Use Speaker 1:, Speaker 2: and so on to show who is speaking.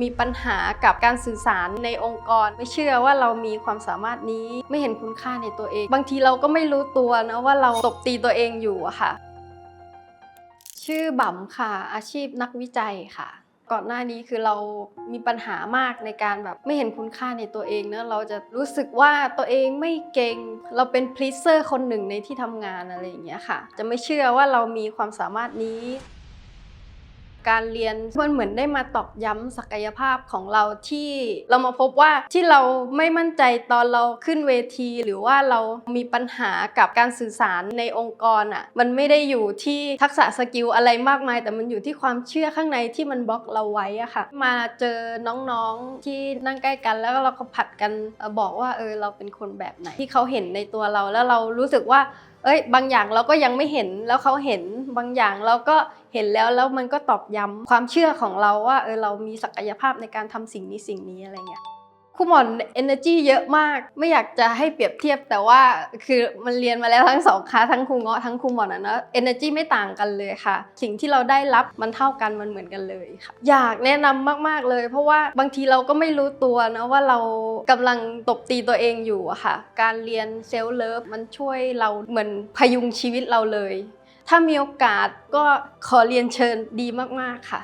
Speaker 1: มีปัญหากับการสื่อสารในองค์กร ไม่เชื่อว่าเรามีความสามารถนี้ไม่เห็นคุณค่าในตัวเอง บางทีเราก็ไม่รู้ตัวนะว่าเราตบตีตัวเองอยู่อะค่ะ ชื่อบั๋มค่ะ อาชีพนักวิจัยค่ะ ก่อนหน้านี้คือเรามีปัญหามากในการแบบไม่เห็นคุณค่าในตัวเองเนะเราจะรู้สึกว่าตัวเองไม่เก่งเราเป็นพลีเซอร์คนหนึ่งในที่ทำงานอะไรอย่างเงี้ยค่ะ จะไม่เชื่อว่าเรามีความสามารถนี้ การเรียนมันเหมือนได้มาตอกย้ำศักยภาพของเราที่เรามาพบว่าที่เราไม่มั่นใจตอนเราขึ้นเวที หรือว่าเรามีปัญหากับการสื่อสารในองค์กรอะมันไม่ได้อยู่ที่ทักษะสกิลอะไรมากมาย แต่มันอยู่ที่ความเชื่อข้างในที่มันบล็อกเราไว้อะค่ะ มาเจอน้องๆที่นั่งใกล้กันแล้วเราก็ผัดกันบอกว่าเออเราเป็นคนแบบไหนที่เขาเห็นในตัวเราแล้วเรารู้สึกว่าเอ้ยบางอย่างเราก็ยังไม่เห็นแล้วเขาเห็น บางอย่างเราก็เห็นแล้วแล้วมันก็ตอกย้ำความเชื่อของเราว่าเออเรามีศักยภาพในการทำสิ่งนี้สิ่งนี้อะไรเงี้ยครูหมอน energy เยอะมาก ไม่อยากจะให้เปรียบเทียบแต่ว่าคือมันเรียนมาแล้วทั้งสองคาทั้งครูเงาะทั้งครูหมอนนะเนอะ energy ไม่ต่างกันเลยค่ะ สิ่งที่เราได้รับมันเท่ากันมันเหมือนกันเลยค่ะอยากแนะนำมาก ๆเลย เพราะว่าบางทีเราก็ไม่รู้ตัวนะว่าเรากำลังตบตีตัวเองอยู่อะค่ะ การเรียนเซลล์เลิฟมันช่วยเราเหมือนพยุงชีวิตเราเลย ถ้ามีโอกาสก็ขอเรียนเชิญดีมากๆค่ะ